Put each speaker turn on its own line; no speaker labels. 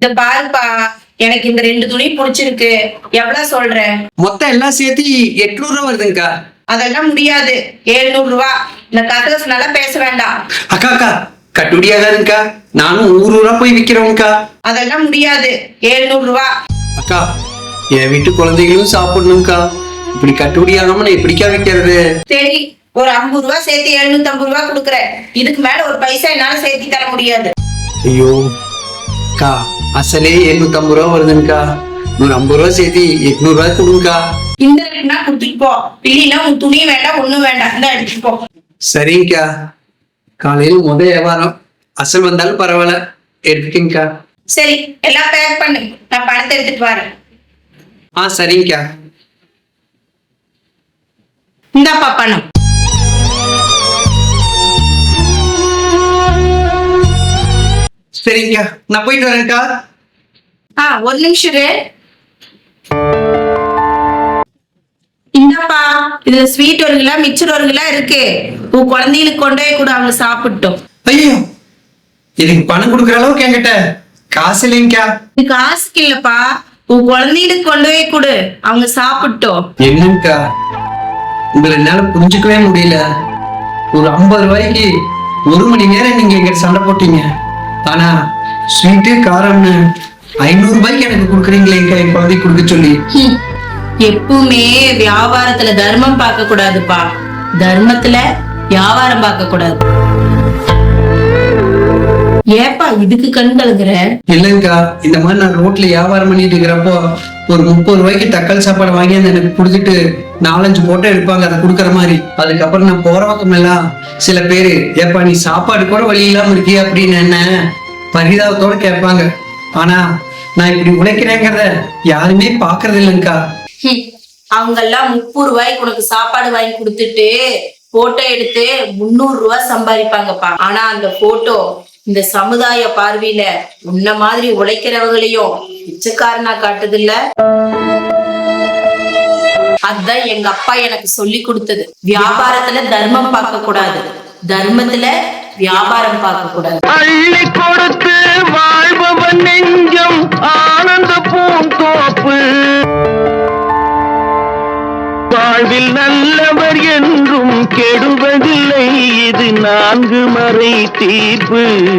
இந்த பாருப்பா எனக்கு இந்த ரெண்டு துணி பிடிச்சிருக்கு. எவ்வளவு சொல்ற?
மொத்தம் எல்லாம் சேர்த்து எட்நூறு ரூபா வருதுங்கக்கா.
அதெல்லாம் முடியாது. எழுநூறு ரூபா. இந்த கதகசுனால பேச வேண்டாம்.
அக்கா அக்கா கட்டுப்படியாதானுங்கக்கா நானும் ஊர் ஊரா போய் விக்கிறவங்கக்கா
அதெல்லாம் முடியாது. எழுநூறு ரூபா.
அக்கா என் வீட்டு குழந்தைகளும் சாப்பிடணும்க்கா. இப்படி கட்டுப்படியாகாம நான் எப்படிக்கா வைக்கிறது?
சரி ஒரு ஐம்பது ரூபா சேர்த்து எழுநூத்தி ஐம்பது ரூபா கொடுக்குறேன். இதுக்கு மேல ஒரு பைசா என்னால சேர்த்து தர முடியாது.
ஐயோ அக்கா அசலே எழுநூத்தம்பது ரூபா வருதுங்கக்கா நூறு ஐம்பது ரூபா சேர்த்து எட்நூறு ரூபாய் கொடுங்கக்கா
இந்த ரேட்னா கொடுத்துட்டு போ இல்லைன்னா உன் துணி வேண்டாம் ஒண்ணும் வேண்டாம் இந்த எடுத்துட்டு போ
சரிங்கக்கா காலையில் முத வியாபாரம் அசல் வந்தாலும் பரவாயில்ல எடுத்துக்கங்கக்கா
சரி எல்லாம் பேக் பண்ணு நான் பணத்தை எடுத்துட்டு வரேன்
ஆ சரிங்கக்கா
இந்தாப்பா பணம்
சரிங்கக்கா நான் போயிட்டு வரேன்க்கா.
ஆ ஒரு நிமிஷம் இரு. இந்தாப்பா இதுல ஸ்வீட் ஒரு கிலோ மிச்சர் ஒரு கிலோ இருக்கு. உன் குழந்தைகளுக்கு கொண்டு போய் கூட அவங்க சாப்பிட்டோம்.
ஐயோ இதுக்கு பணம் கொடுக்குற அளவுக்கு என்கிட்ட. காசு இல்லைங்கக்கா
இது காசுக்கு இல்லப்பா. உன் குழந்தைகளுக்கு கொண்டு போய் கொடு அவங்க சாப்பிட்டோம்.
என்னங்கக்கா உங்களை என்னால புரிஞ்சுக்கவே முடியல. ஒரு ஐம்பது ரூபாய்க்கு ஒரு மணி நேரம் நீங்க எங்கிட்ட சண்டை போட்டீங்க. ஆனா ஸ்வீட்டு காரம்னு ஐநூறு ரூபாய்க்கு எனக்கு கொடுக்குறீங்களே என் குழந்தை கொடுக்க சொல்லி.
எப்பவுமே வியாபாரத்துல தர்மம் பார்க்க கூடாதுப்பா தர்மத்துல வியாபாரம் பார்க்க கூடாது ஏப்பா இதுக்கு கண் கலங்குற
இல்லைங்கக்கா இந்த மாதிரி நான் ரோட்ல வியாபாரம் பண்ணிட்டு இருக்கிறப்போ ஒரு முப்பது ரூபாய்க்கு தக்காளி சாப்பாடு வாங்கி அந்த எனக்கு கொடுத்துட்டு நாலஞ்சு போட்டோ எடுப்பாங்க அதை கொடுக்குற மாதிரி. அதுக்கப்புறம் நான் போறவங்க எல்லாம் சில பேரு ஏப்பா நீ சாப்பாடு கூட வழி இல்லாம இருக்கிய? அப்படின்னு என்ன பரிதாபத்தோட கேட்பாங்க. ஆனா நான் இப்படி உழைக்கிறேங்கிறத யாருமே பாக்குறது இல்லைங்கக்கா
ஹம். அவங்கெல்லாம் முப்பது ரூபாய்க்கு உனக்கு சாப்பாடு வாங்கி கொடுத்துட்டு போட்டோ எடுத்து முந்நூறு ரூபாய் சம்பாதிப்பாங்கப்பா. ஆனா அந்த போட்டோ இந்த சமுதாய பார்வையில உன்ன மாதிரி உழைக்கிறவங்களையும் பிச்சைக்காரனா காட்டுது இல்ல அதுதான் எங்க அப்பா எனக்கு சொல்லி கொடுத்தது. வியாபாரத்துல தர்மம் பார்க்க கூடாது தர்மத்துல வியாபாரம் பார்க்க கூடாது
அள்ளி கொடுத்து வாழ்பவன் நெஞ்சம் ஆனந்த பூந்தோப்பு. வாழ்வில் நல்லவர் என்றும் கெடுவது நான்கு மறை தீர்ப்பு.